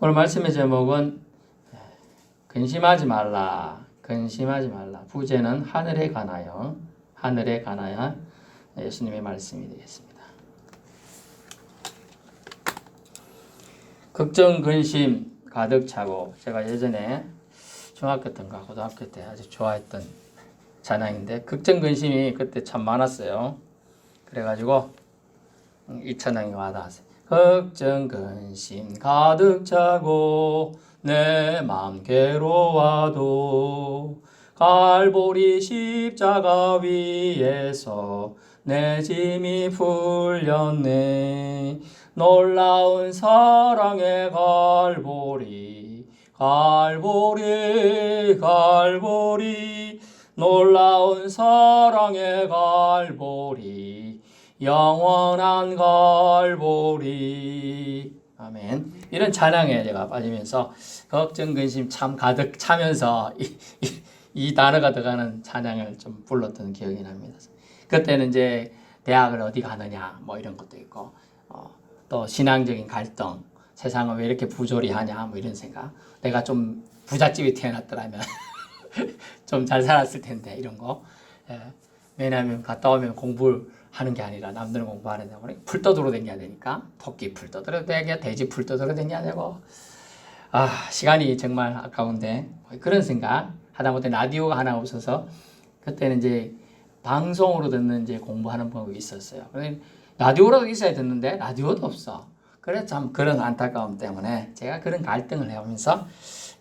오늘 말씀의 제목은 근심하지 말라. 근심하지 말라. 부제는 하늘에 관하여 하늘에 관하여 예수님의 말씀이 되겠습니다. 걱정 근심 가득 차고 제가 예전에 중학교 때인가 고등학교 때 아주 좋아했던 찬양인데 걱정 근심이 그때 참 많았어요. 그래가지고 이 찬양이 와닿았어요. 걱정 근심 가득 차고 내 맘 괴로워도 갈보리 십자가 위에서 내 짐이 풀렸네. 놀라운 사랑의 갈보리 갈보리 갈보리. 놀라운 사랑의 갈보리 영원한 갈보리. 아멘. 이런 찬양에 제가 빠지면서 걱정 근심 참 가득 차면서 이, 이, 이 단어가 들어가는 찬양을 좀 불렀던 기억이 납니다. 그때는 이제 대학을 어디 가느냐 뭐 이런 것도 있고 어, 또 신앙적인 갈등 세상은 왜 이렇게 부조리하냐 뭐 이런 생각. 내가 좀 부잣집에 태어났더라면 좀 잘 살았을 텐데 이런 거. 예. 왜냐하면 갔다 오면 공부를 하는 게 아니라 남들은 공부하는 데고 풀 떠들어 댕겨야 되니까 토끼 풀 떠들어 댕겨 돼지 풀 떠들어 댕겨야 되고 아 시간이 정말 아까운데 뭐 그런 생각 하다못해 라디오가 하나 없어서 그때는 이제 방송으로 듣는 이제 공부하는 법이 있었어요. 라디오라도 있어야 듣는데 라디오도 없어. 그래서 참 그런 안타까움 때문에 제가 그런 갈등을 해오면서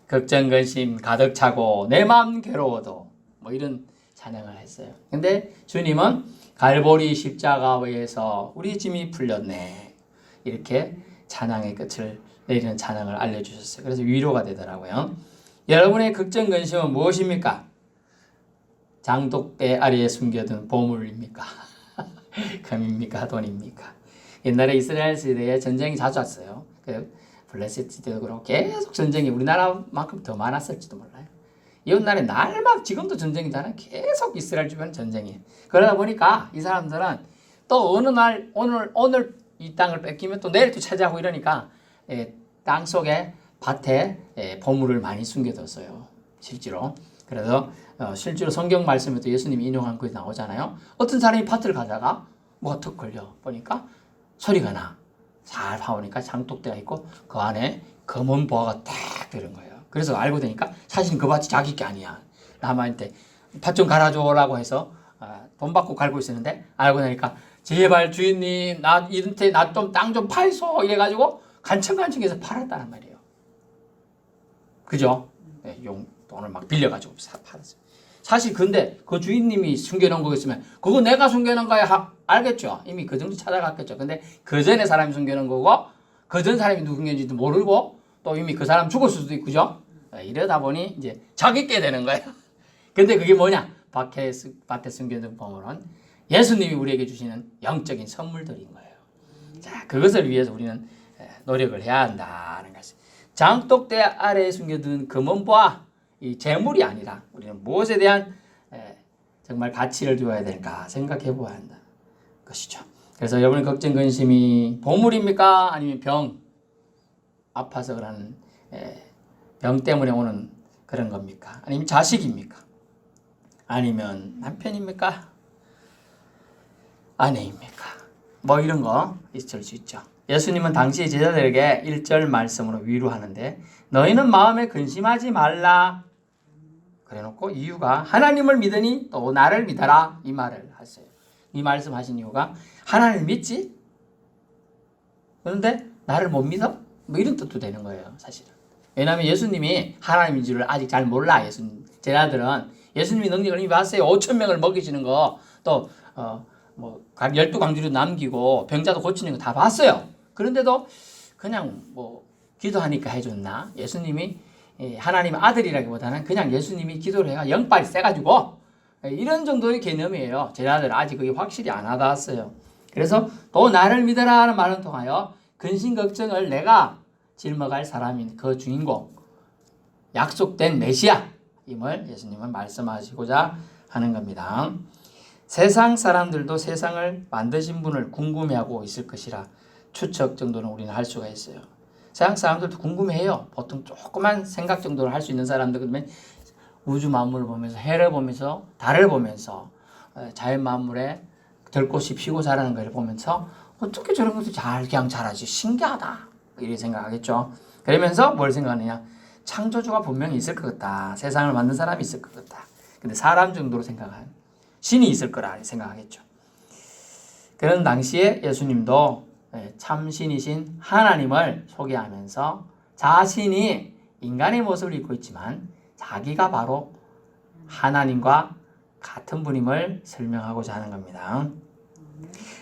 걱정 근심 가득 차고 내 마음 괴로워도 뭐 이런 찬양을 했어요. 근데 주님은 갈보리 십자가에서 우리 짐이 풀렸네. 이렇게 찬양의 끝을 내리는 찬양을 알려주셨어요. 그래서 위로가 되더라고요. 여러분의 걱정 근심은 무엇입니까? 장독대 아래에 숨겨둔 보물입니까? 금입니까? 돈입니까? 옛날에 이스라엘 시대에 전쟁이 자주 왔어요. 그 블레셋지대도 그렇고 계속 전쟁이 우리나라만큼 더 많았을지도 몰라요. 이웃날에 날막 지금도 전쟁이잖아요. 계속 이스라엘 주변 전쟁이. 그러다 보니까 이 사람들은 또 어느 날 오늘 오늘 이 땅을 뺏기면 또 내일 또 차지하고 이러니까 예, 땅 속에 밭에 예, 보물을 많이 숨겨뒀어요. 실제로. 그래서 어, 실제로 성경 말씀에도 예수님이 인용한 것이 나오잖아요. 어떤 사람이 밭을 가다가 뭐가 턱 걸려 보니까 소리가 나. 잘 봐보니까 장독대가 있고 그 안에 검은 보화가 딱 들은 거예요. 그래서 알고 되니까 사실은 그 밭이 자기 게 아니야. 남한테 밭 좀 갈아줘라고 해서 아, 돈 받고 갈고 있었는데 알고 나니까 제발 주인님 나 이런테 나 좀 땅 좀 팔소 이래가지고 간청간청해서 팔았다는 말이에요. 그죠? 네, 용 돈을 막 빌려가지고 사 팔았어요. 사실 근데 그 주인님이 숨겨놓은 거겠으면 그거 내가 숨겨놓은 거야 하- 알겠죠? 이미 그 정도 찾아갔겠죠. 근데 그 전에 사람이 숨겨놓은 거고 그 전 사람이 누군지도 모르고 또 이미 그 사람 죽었을 수도 있고 그죠? 네, 이러다 보니 이제 자기 게 되는 거예요. 근데 그게 뭐냐? 쓰- 밭에 숨겨둔 보물은 예수님이 우리에게 주시는 영적인 선물들인 거예요. 자, 그것을 위해서 우리는 에, 노력을 해야 한다는 것이. 장독대 아래에 숨겨둔 금은보화 이 재물이 아니라 우리는 무엇에 대한 에, 정말 가치를 두어야 될까 생각해 보아야 한다 것이죠. 그래서 여러분의 걱정 근심이 보물입니까 아니면 병 아파서 에, 병 때문에 오는 그런 겁니까 아니면 자식입니까 아니면 남편입니까 아내입니까 뭐 이런 거 있을 수 있죠. 예수님은 당시 제자들에게 1절 말씀으로 위로하는데 너희는 마음에 근심하지 말라 그래놓고 이유가 하나님을 믿으니 또 나를 믿어라 이 말을 하세요. 이 말씀하신 이유가 하나님을 믿지 그런데 나를 못 믿어? 뭐 이런 뜻도 되는 거예요 사실은. 왜냐하면 예수님이 하나님인 줄을 아직 잘 몰라 예수님 제자들은 예수님이 능력을 이미 봤어요 5천 명을 먹이시는 거또 어, 뭐 열두 강주로 남기고 병자도 고치는 거 다 봤어요. 그런데도 그냥 뭐 기도하니까 해줬나? 예수님이 예, 하나님의 아들이라기보다는 그냥 예수님이 기도를 해가 영빨이 세가지고 예, 이런 정도의 개념이에요. 제자들 아직 그게 확실히 안 와닿았어요. 그래서 또 나를 믿어라는 말을 통하여 근심 걱정을 내가 짊어갈 사람인 그 주인공 약속된 메시아 임을 예수님은 말씀하시고자 하는 겁니다. 세상 사람들도 세상을 만드신 분을 궁금해하고 있을 것이라 추측 정도는 우리는 할 수가 있어요. 세상 사람들도 궁금해해요. 보통 조그만 생각 정도를 할 수 있는 사람들 그러면 우주 만물을 보면서 해를 보면서 달을 보면서 어, 자연 만물에 들꽃이 피고 자라는 걸 보면서 어떻게 저런 것도 잘 그냥 잘하지 신기하다 이렇게 생각하겠죠. 그러면서 뭘 생각하느냐 창조주가 분명히 있을 것 같다. 세상을 만든 사람이 있을 것 같다. 근데 사람 정도로 생각한 신이 있을 거라 생각하겠죠. 그런 당시에 예수님도 예, 참신이신 하나님을 소개하면서 자신이 인간의 모습을 입고 있지만 자기가 바로 하나님과 같은 분임을 설명하고자 하는 겁니다.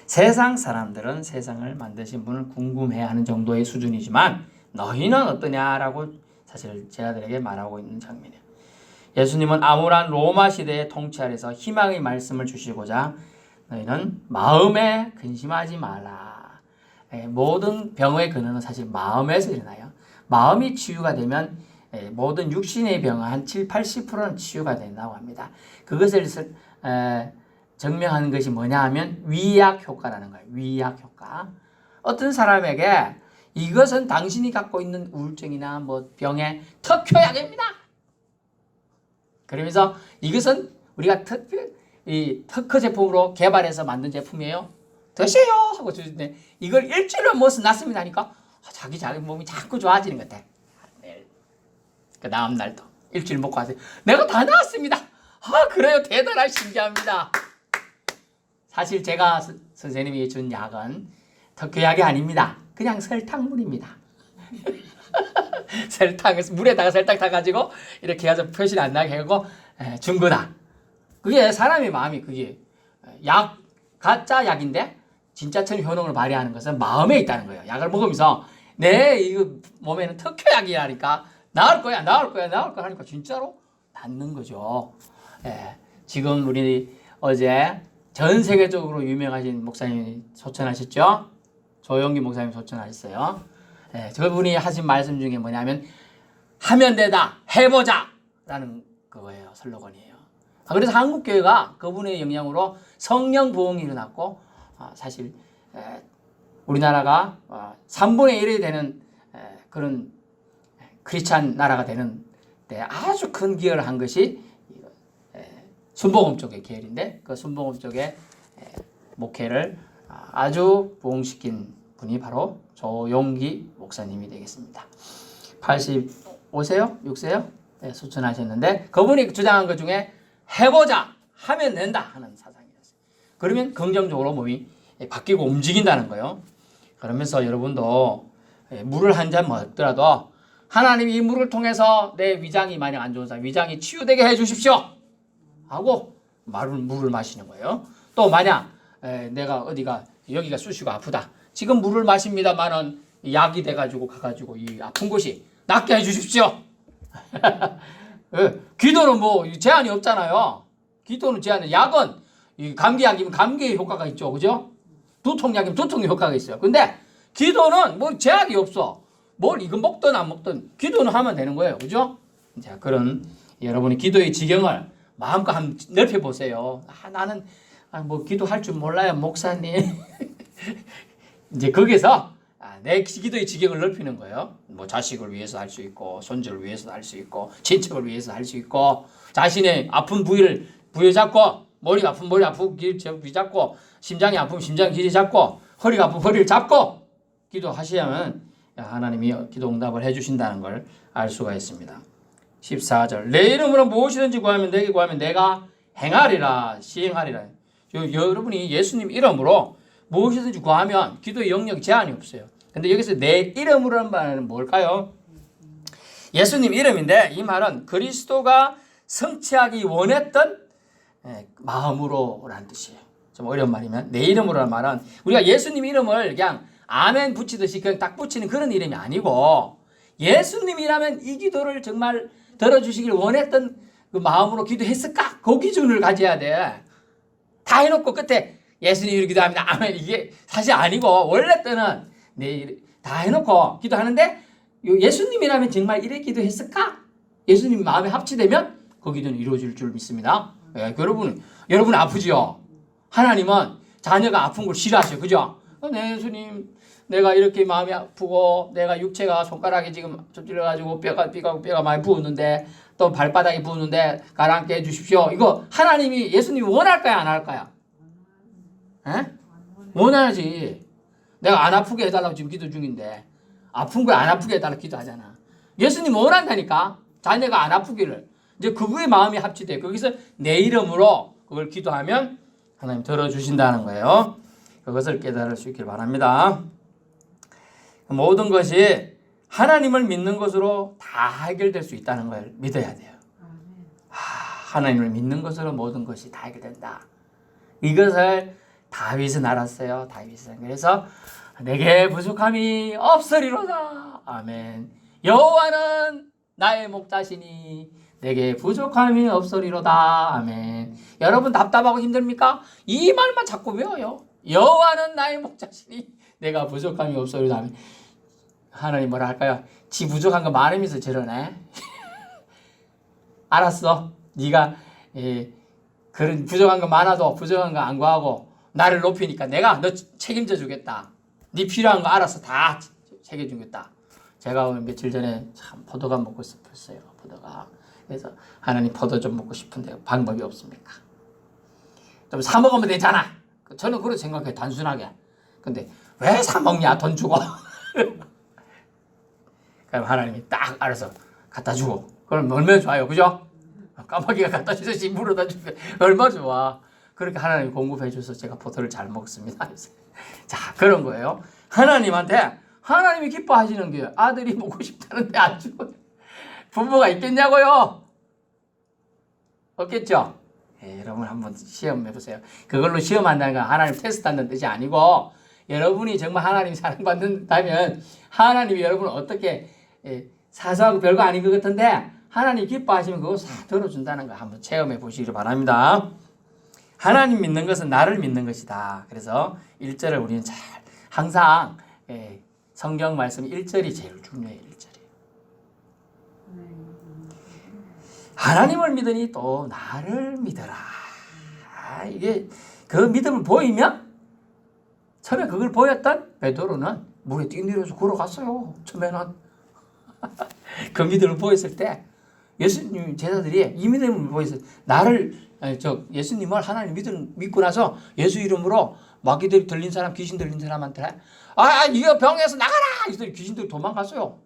세상 사람들은 세상을 만드신 분을 궁금해하는 정도의 수준이지만 너희는 어떠냐라고 사실 제자들에게 말하고 있는 장면이에요. 예수님은 암울한 로마 시대의 통치 아래서 희망의 말씀을 주시고자 너희는 마음에 근심하지 말라. 예, 모든 병의 근원은 사실 마음에서 일어나요. 마음이 치유가 되면 예, 모든 육신의 병은 한 7, 80%는 치유가 된다고 합니다. 그것을 설- 에, 증명하는 것이 뭐냐 하면 위약 효과라는 거예요. 위약 효과. 어떤 사람에게 이것은 당신이 갖고 있는 우울증이나 뭐 병의 특효약입니다. 그러면서 이것은 우리가 특별 이 특허 제품으로 개발해서 만든 제품이에요. 드세요 하고 주는데 이걸 일주일만 먹어서 낫습니다 하니까 아, 자기 자기 몸이 자꾸 좋아지는 것 같아. 그 다음 날도 일주일 먹고 하세요. 내가 다 나았습니다. 아 그래요 대단한 신기합니다. 사실 제가 스- 선생님이 준 약은 특효약이 아닙니다. 그냥 설탕물입니다. 설탕 물에다가 설탕 타가지고 이렇게 해서 표시 안 나게 하고 에, 준 거다. 그게 사람의 마음이 그게 약 가짜 약인데 진짜처럼 효능을 발휘하는 것은 마음에 있다는 거예요. 약을 먹으면서 내 이거 몸에는 특효약이라니까 나을 거야, 나을 거야, 나을 거야 하니까 진짜로 낫는 거죠. 예, 지금 우리 어제 전 세계적으로 유명하신 목사님이 소천하셨죠? 조영기 목사님 소천하셨어요. 예, 저분이 하신 말씀 중에 뭐냐면 하면 되다, 해보자 라는 그거예요. 슬로건이에요. 아, 그래서 한국 교회가 그분의 영향으로 성령 부흥이 일어났고 아, 사실 에, 우리나라가 어, 3분의 1이 되는 에, 그런 크리스찬 나라가 되는 데 아주 큰 기여를 한 것이 순복음 쪽의 계열인데 그 순복음 쪽의 에, 목회를 아, 아주 부흥시킨 분이 바로 조용기 목사님이 되겠습니다. 85세요? 6세요? 네, 수천하셨는데 그분이 주장한 것 중에 해보자 하면 된다 하는 사상이었어요. 그러면 긍정적으로 몸이 바뀌고 움직인다는 거예요. 그러면서 여러분도 예, 물을 한 잔 먹더라도 하나님이 이 물을 통해서 내 위장이 만약 안 좋은 사람 위장이 치유되게 해 주십시오 하고 말을 물을 마시는 거예요. 또 만약 에, 내가 어디가 여기가 쑤시고 아프다. 지금 물을 마십니다만은 약이 돼가지고 가가지고 이 아픈 곳이 낫게 해 주십시오. 예, 기도는 뭐 제한이 없잖아요. 기도는 제한이 약은 이 감기약이면 감기의 효과가 있죠, 그죠? 두통약이면 두통의 효과가 있어요. 근데 기도는 뭐 제약이 없어. 뭘 이거 먹든 안 먹든 기도는 하면 되는 거예요, 그죠? 자 그런 여러분이 기도의 지경을 마음껏 한번 넓혀 보세요. 아, 나는 아, 뭐 기도할 줄 몰라요, 목사님. 이제 거기서 아, 내 기도의 지경을 넓히는 거예요. 뭐 자식을 위해서 할 수 있고 손주를 위해서 할 수 있고 친척을 위해서 할 수 있고 자신의 아픈 부위를 부여잡고 머리가 아픈 머리 아픈 귀 잡고 심장이 아프면 심장 기지 잡고 허리가 아프면 허리를 잡고 기도하시면 하나님이 기도 응답을 해주신다는 걸 알 수가 있습니다. 14절 내 이름으로 무엇이든지 구하면 내게 구하면 내가 행하리라 시행하리라 요- 여러분이 예수님 이름으로 무엇이든지 구하면 기도의 영역 제한이 없어요. 근데 여기서 내 이름으로는 말은 뭘까요? 예수님 이름인데 이 말은 그리스도가 성취하기 원했던 예, 마음으로라는 뜻이에요. 좀 어려운 말이면 내 이름으로라는 말은 우리가 예수님 이름을 그냥 아멘 붙이듯이 그냥 딱 붙이는 그런 이름이 아니고 예수님이라면 이 기도를 정말 들어주시길 원했던 그 마음으로 기도했을까? 그 기준을 가져야 돼. 다 해놓고 끝에 예수님으로 기도합니다. 아멘. 이게 사실 아니고 원래 때는 내다 해놓고 기도하는데 요 예수님이라면 정말 이래 기도했을까? 예수님 마음에 합치되면 그 기도는 이루어질 줄 믿습니다. 예, 여러분, 여러분 아프지요? 하나님은 자녀가 아픈 걸 싫어하셔. 그죠? 네 예수님 내가 이렇게 마음이 아프고 내가 육체가 손가락이 지금 접질려 가지고 뼈가 뼈가 뼈가 많이 부었는데 또 발바닥이 부었는데 가라앉게 해주십시오. 이거 하나님이 예수님이 원할까요 안 할까요? 에? 원하지. 내가 안 아프게 해달라고 지금 기도 중인데 아픈 거안 아프게 해달라고 기도하잖아. 예수님 원한다니까 자녀가 안 아프기를 이제 그거의 마음이 합치돼 거기서 내 이름으로 그걸 기도하면 하나님 들어주신다는 거예요. 그것을 깨달을 수 있길 바랍니다. 모든 것이 하나님을 믿는 것으로 다 해결될 수 있다는 걸 믿어야 돼요. 아, 하나님을 믿는 것으로 모든 것이 다 해결된다. 이것을 다윗은 알았어요. 다윗은 그래서 내게 부족함이 없으리로다. 아멘. 여호와는 나의 목자시니 내게 부족함이 없으리로다. 아멘. 여러분 답답하고 힘듭니까? 이 말만 자꾸 외워요. 여호와는 나의 목자시니 내가 부족함이. 아멘. 하나님 뭐라 할까요? 지 부족한 거 많으면서 저러네. 알았어. 네가 예, 그런 부족한 거 많아도 부족한 거 안 구하고 나를 높이니까 내가 너 책임져 주겠다. 네 필요한 거 알아서 다 책임져 주겠다. 제가 오늘 며칠 전에 참 포도가 먹고 싶었어요. 포도가. 그래서 하나님 포도 좀 먹고 싶은데 방법이 없습니까? 좀 사 먹으면 되잖아. 저는 그렇게 생각해 단순하게. 근데 왜 사 먹냐 돈 주고. 그럼 하나님이 딱 알아서 갖다 주고. 그럼 얼마나 좋아요, 그죠? 까마귀가 갖다 주듯이 물어다 주면 얼마 좋아. 그렇게 하나님이 공급해 줘서 제가 포도를 잘 먹습니다. 자, 그런 거예요. 하나님한테 하나님이 기뻐하시는 게 아들이 먹고 싶다는데 안 주고 부부가 있겠냐고요? 없겠죠? 예, 여러분 한번 시험해 보세요. 그걸로 시험한다는 건 하나님 테스트한다는 뜻이 아니고 여러분이 정말 하나님 사랑받는다면 하나님이 여러분을 어떻게 예, 사소하고 별거 아닌 것 같은데 하나님 기뻐하시면 그거 다 들어준다는 거 한번 체험해 보시기 바랍니다. 하나님 믿는 것은 나를 믿는 것이다. 그래서 1절을 우리는 잘 항상 예, 성경 말씀 1절이 제일 중요해요. 1절이. 하나님을 믿으니 또 나를 믿어라. 아, 이게 그 믿음을 보이면 처음에 그걸 보였던 베드로는 물에 뛰내려서 걸어갔어요. 처음에는. 그 믿음을 보였을 때 예수님 제자들이 이 믿음을 보였을 때 나를 아니, 저 예수님을 하나님 믿음 믿고 나서 예수 이름으로 마귀들이 들린 사람 귀신 들린 사람한테 아 이거 병에서 나가라! 이들 귀신들이 도망갔어요.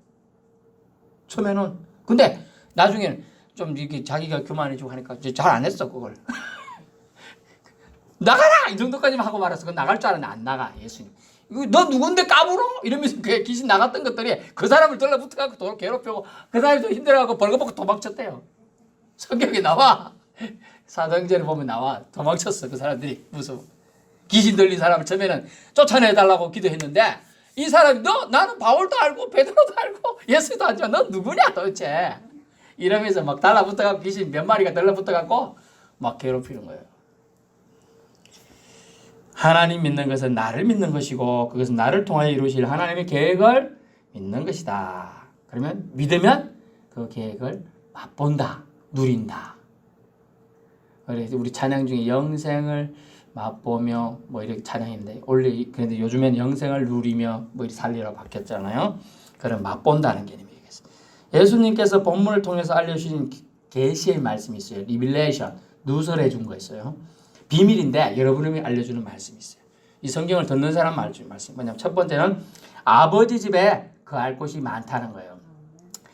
처음에는. 근데 나중에는 좀 이렇게 자기가 교만해지고 하니까 잘 안 했어 그걸 나가라 이 정도까지만 하고 말았어. 그 나갈 줄 알았는데 안 나가 예수님. 너 누군데 까불어? 이러면서 그 귀신 나갔던 것들이 그 사람을 들러붙어갖고 도 괴롭히고 그 사람이 좀 힘들어갖고 벌거벗고 도망쳤대요. 성경에 나와 사도행전에 보면 나와 도망쳤어 그 사람들이 무서워. 귀신 들린 사람을 처음에는 쫓아내달라고 기도했는데 이 사람이 너 나는 바울도 알고 베드로도 알고 예수도 알죠. 너 누구냐 도대체? 이러면서 막 달라붙어갖고 귀신 몇 마리가 달라붙어갖고 막 괴롭히는 거예요. 하나님 믿는 것은 나를 믿는 것이고 그것은 나를 통하여 이루실 하나님의 계획을 믿는 것이다. 그러면 믿으면 그 계획을 맛본다, 누린다. 그래서 우리 찬양 중에 영생을 맛보며 뭐 이렇게 찬양인데 원래 그런데 요즘엔 영생을 누리며 뭐 이렇게 살리라고 바뀌었잖아요. 그런 맛본다는 개념이겠어요. 예수님께서 본문을 통해서 알려주신 계시의 말씀이 있어요. 리빌레이션 누설해 준 거 있어요. 비밀인데 여러분이 알려주는 말씀이 있어요. 이 성경을 듣는 사람 말씀 말씀 뭐냐면 첫 번째는 아버지 집에 그알 곳이 많다는 거예요.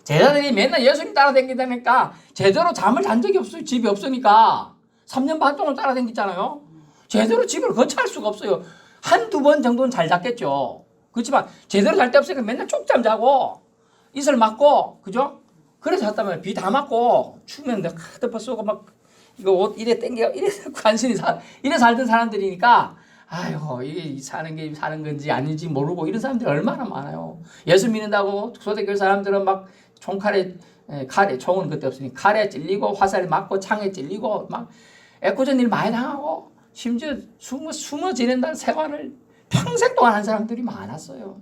제자들이 맨날 예수님 따라다니다니까 제대로 잠을 잔 적이 없어요. 집이 없으니까 3년 반 동안 따라다녔잖아요. 제대로 집을 거처할 수가 없어요. 한두 번 정도는 잘 잤겠죠. 그렇지만 제대로 잘데 없으니까 맨날 쪽잠 자고 이슬 맞고 그죠? 그래서 잤다면 비 다 맞고 추우면 내가 덮어 쏘고 막 이거 옷 이래 땡겨 이래 간신히 사 이래 살던 사람들이니까 아이고 이게 사는 게 사는 건지 아닌지 모르고 이런 사람들이 얼마나 많아요. 예수 믿는다고 소대교 사람들은 막 총칼에 에, 칼에 총은 그때 없으니 칼에 찔리고 화살에 맞고 창에 찔리고 막 애꿎은 일 많이 당하고 심지어 숨어 숨어 지낸다는 생활을 평생 동안 한 사람들이 많았어요.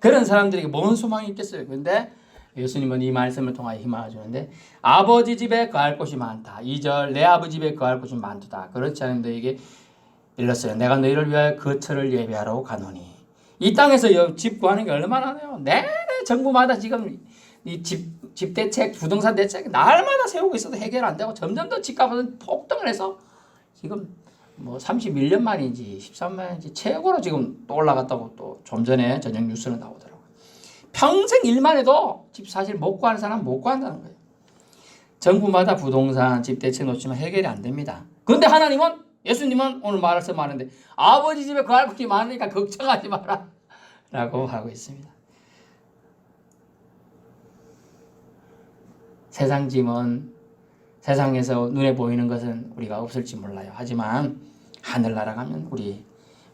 그런 사람들에게 뭔 소망이 있겠어요. 근데 예수님은 이 말씀을 통하여 희망을 주는데 아버지 집에 거할 곳이 많다. 2절 내 아버지 집에 거할 곳이 많다. 그렇지 않은데 이게 일렀어요. 내가 너희를 위하여 거처를 예비하러 가노니 이 땅에서 여- 집 구하는 게 얼마나 해요? 내내 정부마다 지금 이 집, 집 대책, 부동산 대책 날마다 세우고 있어도 해결 안 되고 점점 더 집값은 폭등을 해서 지금 뭐 31년 만인지 13만인지 최고로 지금 또 올라갔다고 또 좀 전에 저녁 뉴스는 나오더라고요. 평생 일만 해도 집 사실 못 구하는 사람 못 구한다는 거예요. 정부마다 부동산 집 대책 놓치면 해결이 안 됩니다. 그런데 하나님은 예수님은 오늘 말씀하는데 아버지 집에 거할 곳이 많으니까 걱정하지 마라 라고 하고 있습니다. 세상 짐은 세상에서 눈에 보이는 것은 우리가 없을지 몰라요. 하지만 하늘나라 가면 우리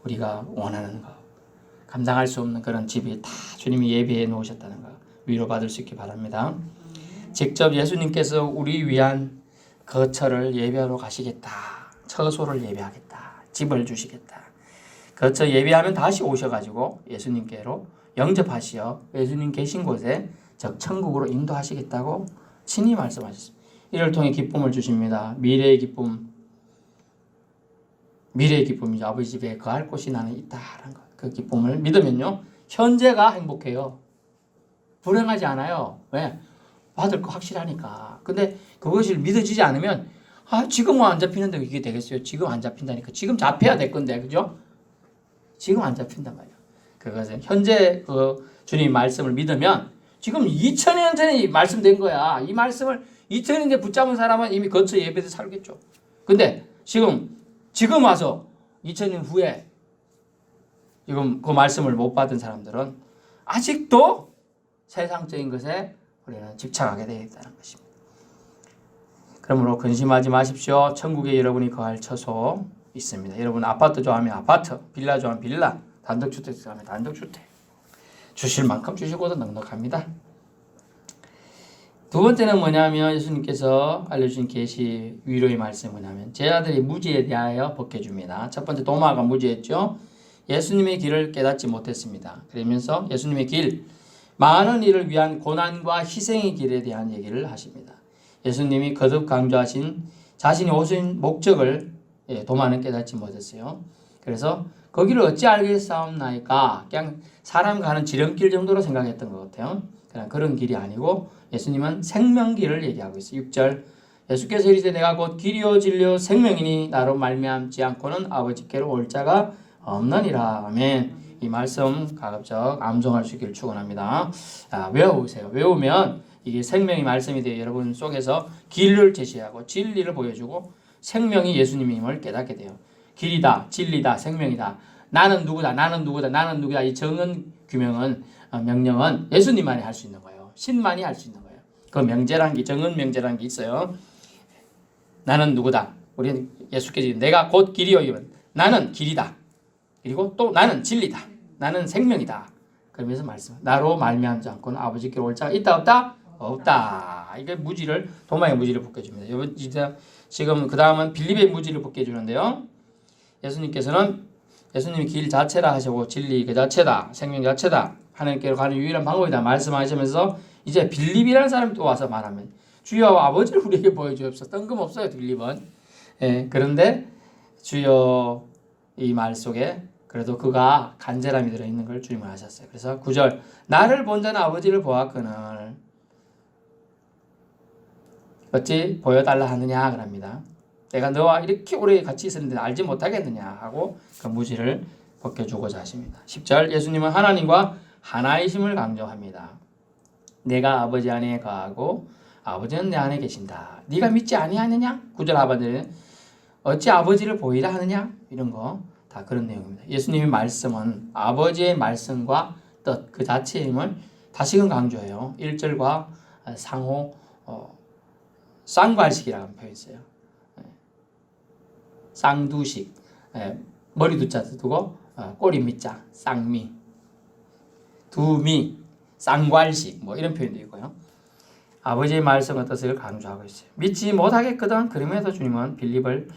우리가 원하는 거 감당할 수 없는 그런 집이 다 주님이 예비해 놓으셨다는 거 위로받을 수 있기 바랍니다. 직접 예수님께서 우리 위한 거처를 예배하러 가시겠다. 처소를 예배하겠다. 집을 주시겠다. 거처 예배하면 다시 오셔가지고 예수님께로 영접하시어 예수님 계신 곳에 즉 천국으로 인도하시겠다고 친히 말씀하셨습니다. 이를 통해 기쁨을 주십니다. 미래의 기쁨, 미래의 기쁨이죠. 아버지 집에 거할 곳이 나는 있다라는 것. 그 기쁨을 믿으면요, 현재가 행복해요. 불행하지 않아요. 왜? 받을 거 확실하니까. 근데 그것이 믿어지지 않으면 아 지금은 안 잡히는데 이게 되겠어요. 지금 안 잡힌다니까. 지금 잡혀야 될 건데 그죠? 지금 안 잡힌단 말이야. 그것은 현재 그 주님 말씀을 믿으면 지금 2000년 전에 이 말씀된 거야. 이 말씀을 2000년 전에 붙잡은 사람은 이미 거처 예배에서 살겠죠. 근데 지금 지금 와서 2000년 후에 지금 그 말씀을 못 받은 사람들은 아직도 세상적인 것에 우리는 집착하게 되어 있다는 것입니다. 그러므로 근심하지 마십시오. 천국에 여러분이 거할 처소 있습니다. 여러분 아파트 좋아하면 아파트, 빌라 좋아하면 빌라, 단독주택 좋아하면 단독주택. 주실 만큼 주시고도 넉넉합니다. 두 번째는 뭐냐면 예수님께서 알려주신 계시 위로의 말씀이 뭐냐면 제 아들이 무지에 대하여 벗겨줍니다. 첫 번째 도마가 무지했죠. 예수님의 길을 깨닫지 못했습니다. 그러면서 예수님의 길, 많은 일을 위한 고난과 희생의 길에 대한 얘기를 하십니다. 예수님이 거듭 강조하신 자신이 오신 목적을 예, 도마는 깨닫지 못했어요. 그래서 거기를 어찌 알겠사옵나이까 그냥 사람 가는 지름길 정도로 생각했던 것 같아요. 그냥 그런 길이 아니고 예수님은 생명길을 얘기하고 있어요. 6절 예수께서 이르되 내가 곧 길이요 진리요 생명이니 나로 말미암지 않고는 아버지께로 올 자가 없느니라. 아멘. 이 말씀 가급적 암송할 수 있기를 축원합니다. 아, 외워보세요. 외우면 이게 생명의 말씀이 되어 여러분 속에서 길을 제시하고 진리를 보여주고 생명이 예수님임을 깨닫게 돼요. 길이다, 진리다, 생명이다. 나는 누구다, 나는 누구다, 나는 누구다. 이 정은 규명은 어, 명령은 예수님만이 할 수 있는 거예요. 신만이 할 수 있는 거예요. 그 명제란 게 정은 명제란 게 있어요. 나는 누구다. 우리는 예수께서 내가 곧 길이요 나는 길이다. 그리고 또 나는 진리다. 나는 생명이다. 그러면서 말씀. 나로 말미암지 않고는 아버지께로 올 자가 있다 없다? 없다. 이게 무지를 도마의 무지를 벗겨줍니다. 이제 지금 그 다음은 빌립의 무지를 벗겨주는데요. 예수님께서는 예수님이 길 자체라 하시고 진리 그 자체다, 생명 자체다, 하나님께로 가는 유일한 방법이다 말씀하시면서 이제 빌립이라는 사람이 또 와서 말하면 주여 아버지를 우리에게 보여주옵소서. 뜬금없어요 빌립은. 예, 그런데 주여 이 말 속에 그래도 그가 간절함이 들어있는 걸 주님은 하셨어요. 그래서 9절 나를 본 자는 아버지를 보았거늘 어찌 보여달라 하느냐 그럽니다. 내가 너와 이렇게 오래 같이 있었는데 알지 못하겠느냐 하고 그 무지를 벗겨주고자 하십니다. 10절 예수님은 하나님과 하나이심을 강조합니다. 내가 아버지 안에 거하고 아버지는 내 안에 계신다. 네가 믿지 아니하느냐? 9절 하반절에 어찌 아버지를 보이라 하느냐? 이런 거 다 그런 내용입니다. 예수님의 말씀은 아버지의 말씀과 뜻 그 자체임을 다시금 강조해요. 1절과 상호 어, 쌍괄식이라는 표현이 있어요. 쌍두식 예, 머리 두자 두고 어, 꼬리 밑자 쌍미 두미 쌍괄식 뭐 이런 표현도 있고요. 아버지의 말씀과 뜻을 강조하고 있어요. 믿지 못하겠거든 그럼에도 주님은 빌립을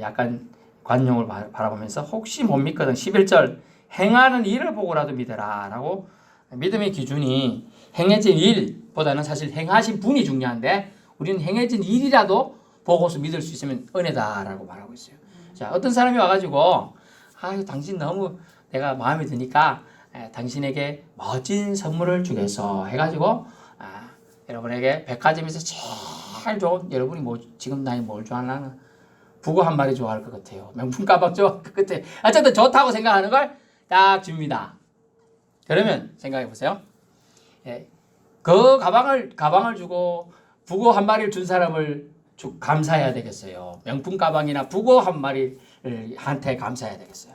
약간 관용을 바- 바라보면서 혹시 못 믿거든 11절 행하는 일을 보고라도 믿어라 라고 믿음의 기준이 행해진 일보다는 사실 행하신 분이 중요한데 우리는 행해진 일이라도 보고서 믿을 수 있으면 은혜다라고 말하고 있어요. 자, 어떤 사람이 와가지고 아유 당신 너무 내가 마음에 드니까 에, 당신에게 멋진 선물을 주겠어 해가지고 아, 여러분에게 백화점에서 제일 좋은 여러분이 뭐 지금 나이 뭘 좋아하나 북어 한 마리 좋아할 것 같아요. 명품 가방 좋아 그 끝에 어쨌든 좋다고 생각하는 걸 딱 줍니다. 그러면 생각해 보세요. 예, 그 가방을 가방을 주고 북어 한 마리를 준 사람을 주, 감사해야 되겠어요. 명품 가방이나 북어 한 마리를 한테 감사해야 되겠어요.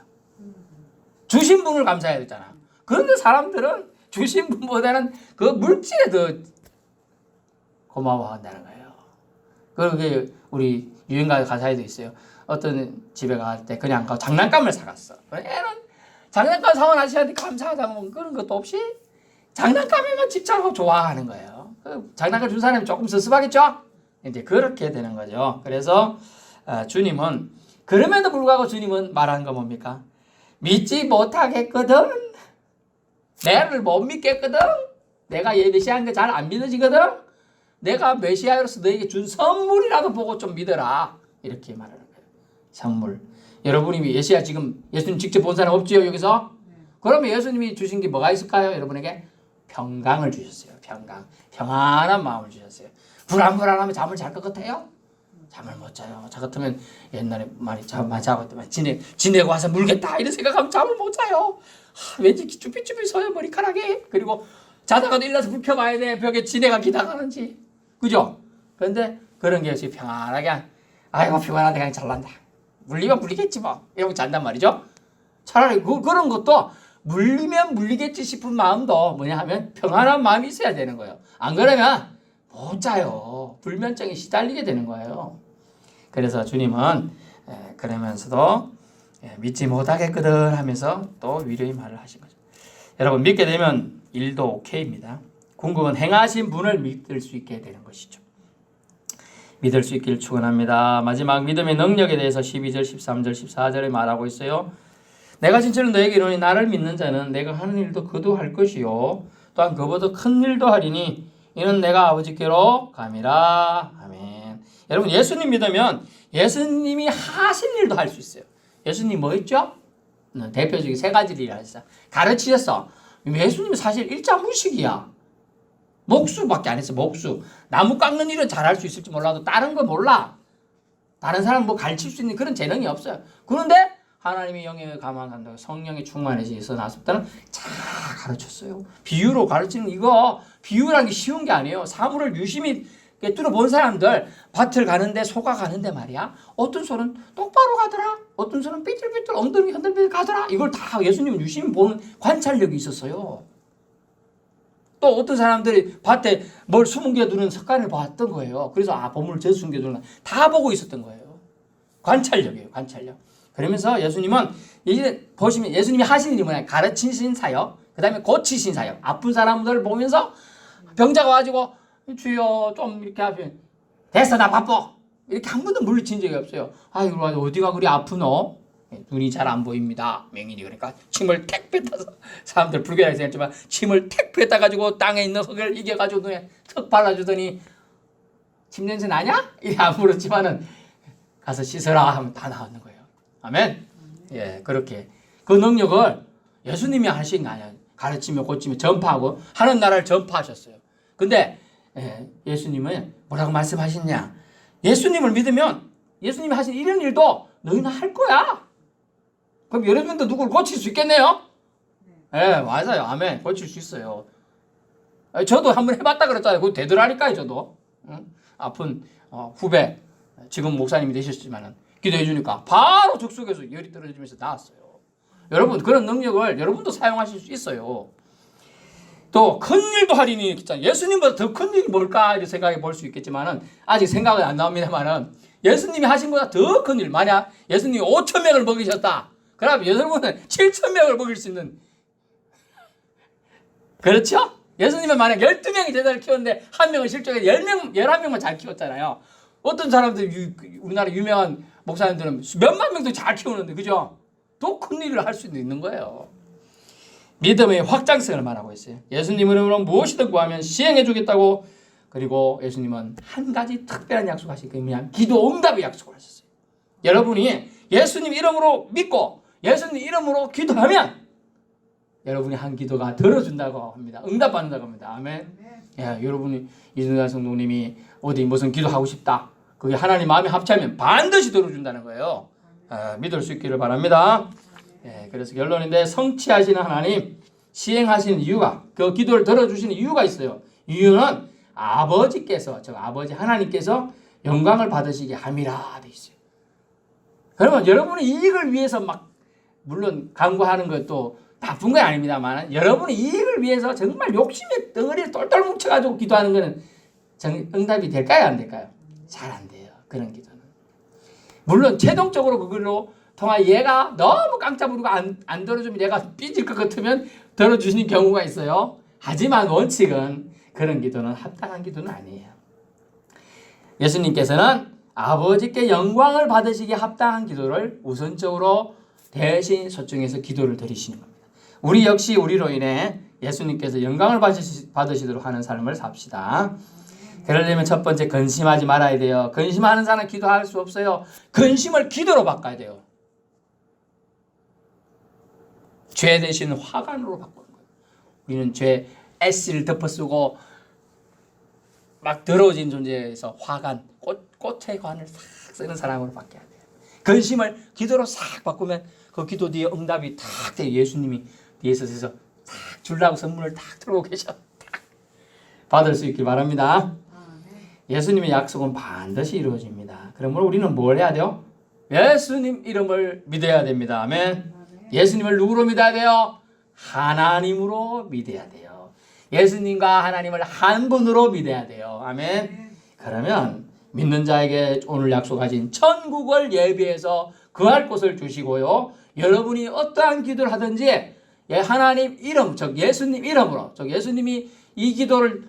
주신 분을 감사해야 되잖아. 그런데 사람들은 주신 분보다는 그 물질에 더 고마워한다는 거예요. 그게 우리 유행가 가사에도 있어요. 어떤 집에 갈 때 그냥 그 장난감을 사갔어. 애는 장난감 사온 아저씨한테 감사하다고 그런 것도 없이 장난감에만 집착하고 좋아하는 거예요. 그 장난감 준 사람이 조금 섭섭하겠죠? 이제 그렇게 되는 거죠. 그래서 아, 주님은 그럼에도 불구하고 주님은 말하는 거 뭡니까? 믿지 못하겠거든. 내를 못 믿겠거든. 내가 얘 메시아인 거잘 안 믿어지거든. 내가 메시아로서 너에게 준 선물이라도 보고 좀 믿어라. 이렇게 말하는 거예요. 선물. 여러분이 메시아 지금 예수님 직접 본 사람 없지요 여기서? 그러면 예수님이 주신 게 뭐가 있을까요? 여러분에게 평강을 주셨어요. 평강. 평안한 마음을 주셨어요. 불안불안하면 잠을 잘 것 같아요? 잠을 못 자요. 저 같으면 옛날에 많이 잠만 자고 있더만 지내 지내고 와서 물겠다 이런 생각하면 잠을 못 자요. 하, 왠지 쭈삣쭈삣 서요 머리카락이 그리고 자다가도 일어나서 불 켜봐야 돼 벽에 지네가 기다가는지 그죠? 그런데 그런 게 없이 평안하게 한, 아이고 피곤하다 그냥 잘난다. 물리면 물리겠지 뭐 이러고 잔단 말이죠. 차라리 그, 그런 것도 물리면 물리겠지 싶은 마음도 뭐냐 하면 평안한 마음이 있어야 되는 거예요. 안 그러면 못 자요. 불면증에 시달리게 되는 거예요. 그래서 주님은 에, 그러면서도 에, 믿지 못하겠거든 하면서 또 위로의 말을 하신 거죠. 여러분 믿게 되면 일도 오케이입니다. 궁극은 행하신 분을 믿을 수 있게 되는 것이죠. 믿을 수 있기를 축원합니다. 마지막 믿음의 능력에 대해서 12절, 13절, 14절에 말하고 있어요. 내가 진짜로 너에게 이르니 나를 믿는 자는 내가 하는 일도 그도 할 것이요 또한 그보다 큰 일도 하리니 이는 내가 아버지께로 감이라 아멘. 여러분 예수님 믿으면 예수님이 하신 일도 할 수 있어요. 예수님 뭐 했죠? 네, 대표적인 세 가지를 일하셨어. 가르치셨어. 예수님은 사실 일자무식이야. 목수밖에 안 했어. 목수. 나무 깎는 일은 잘할 수 있을지 몰라도 다른 거 몰라. 다른 사람 뭐 가르칠 수 있는 그런 재능이 없어요. 그런데 하나님이 영에 감안한다고 성령의 충만해서 나섰을 때는 잘 가르쳤어요. 비유로 가르치는 이거 비유라는 게 쉬운 게 아니에요. 사물을 유심히 꿰뚫어 본 사람들 밭을 가는데 소가 가는데 말이야. 어떤 소는 똑바로 가더라. 어떤 소는 삐뚤삐뚤 엉덩이 흔들흔들 가더라. 이걸 다 예수님 유심히 보는 관찰력이 있었어요. 또 어떤 사람들이 밭에 뭘 숨겨 두는 습관을 봤던 거예요. 그래서 아 보물을 저 숨겨 두는 다 보고 있었던 거예요. 관찰력이에요. 관찰력. 그러면서 예수님은 이제 보시면 예수님이 하신 일이 뭐냐 가르치신 사역, 그다음에 고치신 사역. 아픈 사람들을 보면서 병자가 와가지고 주여 좀 이렇게 하면 됐어 나 바빠 이렇게 한 번도 물리친 적이 없어요. 아이고 어디가 그리 아프노? 예, 눈이 잘 안 보입니다. 맹인이 그러니까 침을 택 뱉어서 사람들 불교라고 생각했지만 침을 택 뱉어 가지고 땅에 있는 흙을 이겨 가지고 눈에 턱 발라 주더니 침 냄새 나냐? 이래 안 물었지만은 가서 씻어라 하면 다 나오는 거예요. 아멘. 예, 그렇게 그 능력을 예수님이 하신 거 아니야. 가르치며 고치며 전파하고 하는 나라를 전파하셨어요. 근데 예, 예수님은 뭐라고 말씀하셨냐? 예수님을 믿으면 예수님이 하신 이런 일도 너희는 할 거야. 그럼 여러분도 누구를 고칠 수 있겠네요? 예, 맞아요. 아멘. 고칠 수 있어요. 아, 저도 한번 해봤다 그랬잖아요. 그거 되더라니까요, 저도. 응? 아픈 어, 후배, 지금 목사님이 되셨지만은 기도해 주니까 바로 적속에서 열이 떨어지면서 나았어요. 여러분 그런 능력을 여러분도 사용하실 수 있어요. 또 큰 일도 하리니 있잖아요. 예수님보다 더 큰 일이 뭘까 이렇게 생각해 볼 수 있겠지만은 아직 생각은 안 나옵니다만은 예수님이 하신 것보다 더 큰 일. 만약 예수님이 5천 명을 먹이셨다. 그럼 여러분은 7천 명을 먹일 수 있는 그렇죠? 예수님은 만약 12명이 제자를 키웠는데 한 명은 실족해서 10명, 11명만 잘 키웠잖아요. 어떤 사람들 유, 우리나라 유명한 목사님들은 몇만 명도 잘 키우는데 그죠? 더큰 일을 할 수도 있는 거예요. 믿음의 확장성을 말하고 있어요. 예수님 이름으로 무엇이든 구하면 시행해 주겠다고 그리고 예수님은 한 가지 특별한 약속하신 게 뭐냐? 기도 응답의 약속을 하셨어요. 여러분이 예수님 이름으로 믿고 예수님 이름으로 기도하면 여러분이 한 기도가 들어준다고 합니다. 응답받는다고 합니다. 아멘. 예, 여러분이 이준달 성도님이 어디 무슨 기도하고 싶다. 그게 하나님 마음에 합치면 반드시 들어준다는 거예요. 예, 믿을 수 있기를 바랍니다. 예, 그래서 결론인데 성취하시는 하나님 시행하시는 이유가 그 기도를 들어주시는 이유가 있어요. 이유는 아버지께서 저 아버지 하나님께서 영광을 받으시게 함이라 돼 있어요. 그러면 여러분의 이익을 위해서 막 물론 강구하는 것도 나쁜 건 아닙니다만 여러분의 이익을 위해서 정말 욕심에 덩어리를 똘똘 뭉쳐가지고 기도하는 것은 정, 응답이 될까요? 안 될까요? 잘 안 돼요. 그런 기도는. 물론 최종적으로 그걸로 통하 얘가 너무 깡짜 부리고 안, 안 들어주면 얘가 삐질 것 같으면 들어주시는 경우가 있어요. 하지만 원칙은 그런 기도는 합당한 기도는 아니에요. 예수님께서는 아버지께 영광을 받으시기 합당한 기도를 우선적으로 대신 소중해서 기도를 드리시는 겁니다. 우리 역시 우리로 인해 예수님께서 영광을 받으시, 받으시도록 하는 삶을 삽시다. 그러려면 첫 번째 근심하지 말아야 돼요. 근심하는 사람 기도할 수 없어요. 근심을 기도로 바꿔야 돼요. 죄 대신 화관으로 바꾸는 거예요. 우리는 죄 S를 덮어쓰고 막 더러워진 존재에서 화관, 꽃, 꽃의 관을 싹 쓰는 사람으로 바뀌어야 돼요. 근심을 기도로 싹 바꾸면 그 기도 뒤에 응답이 탁 돼요. 예수님이 뒤에서 서서 탁 주려고 선물을 탁 들고 계셔. 탁 받을 수 있길 바랍니다. 예수님의 약속은 반드시 이루어집니다. 그러므로 우리는 뭘 해야 돼요? 예수님 이름을 믿어야 됩니다. 아멘. 예수님을 누구로 믿어야 돼요? 하나님으로 믿어야 돼요. 예수님과 하나님을 한 분으로 믿어야 돼요. 아멘. 그러면 믿는 자에게 오늘 약속하신 천국을 예비해서 그할 곳을 주시고요. 여러분이 어떠한 기도를 하든지 예, 하나님 이름, 즉 예수님 이름으로, 즉 예수님이 이 기도를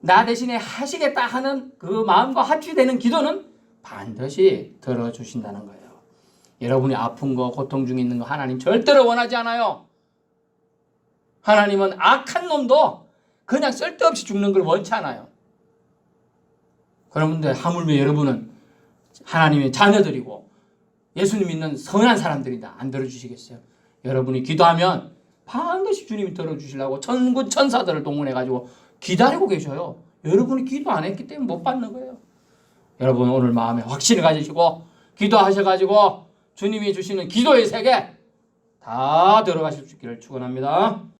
나 대신에 하시겠다 하는 그 마음과 합치되는 기도는 반드시 들어주신다는 거예요. 여러분이 아픈 거, 고통 중에 있는 거 하나님 절대로 원하지 않아요. 하나님은 악한 놈도 그냥 쓸데없이 죽는 걸 원치 않아요. 그런데 하물며 여러분은 하나님의 자녀들이고 예수님 믿는 선한 사람들이다. 안 들어주시겠어요? 여러분이 기도하면 반드시 주님이 들어주시려고 천군 천사들을 동원해가지고 기다리고 계셔요. 여러분이 기도 안 했기 때문에 못 받는 거예요. 여러분 오늘 마음에 확신을 가지시고 기도하셔가지고 주님이 주시는 기도의 세계 다 들어가실 수 있기를 축원합니다.